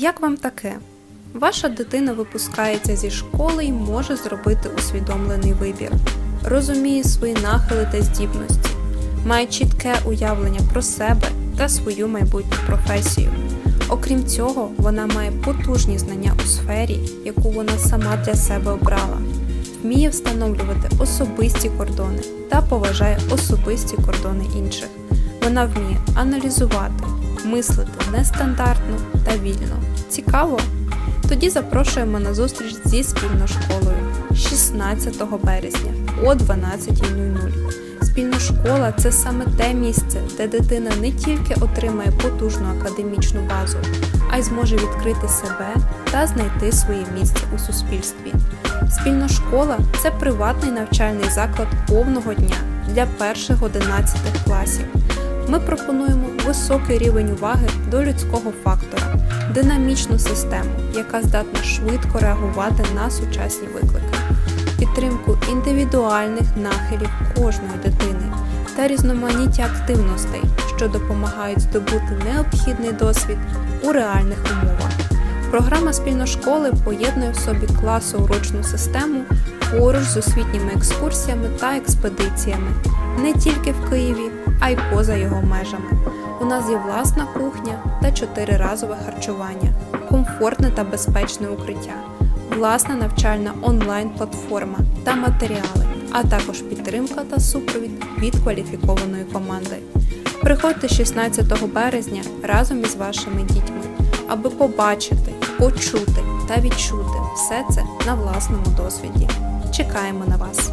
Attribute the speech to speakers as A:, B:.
A: Як вам таке? Ваша дитина випускається зі школи і може зробити усвідомлений вибір, розуміє свої нахили та здібності, має чітке уявлення про себе та свою майбутню професію. Окрім цього, вона має потужні знання у сфері, яку вона сама для себе обрала, вміє встановлювати особисті кордони та поважає особисті кордони інших. Вона вміє аналізувати, мислити нестандартно та вільно. Цікаво? Тоді запрошуємо на зустріч зі спільною школою 16 березня о 12.00. Спільна школа це саме те місце, де дитина не тільки отримає потужну академічну базу, а й зможе відкрити себе та знайти своє місце у суспільстві. Спільна школа це приватний навчальний заклад повного дня для перших 11 класів. Ми пропонуємо високий рівень уваги до людського фактора, динамічну систему, яка здатна швидко реагувати на сучасні виклики, підтримку індивідуальних нахилів кожної дитини та різноманіття активностей, що допомагають здобути необхідний досвід у реальних умовах. Програма спільношколи поєднує в собі класоурочну систему поруч з освітніми екскурсіями та експедиціями не тільки в Києві, а й поза його межами. У нас є власна кухня та чотириразове харчування, комфортне та безпечне укриття, власна навчальна онлайн-платформа та матеріали, а також підтримка та супровід від кваліфікованої команди. Приходьте 16 березня разом із вашими дітьми, аби побачити, почути та відчути все це на власному досвіді. Чекаємо на вас!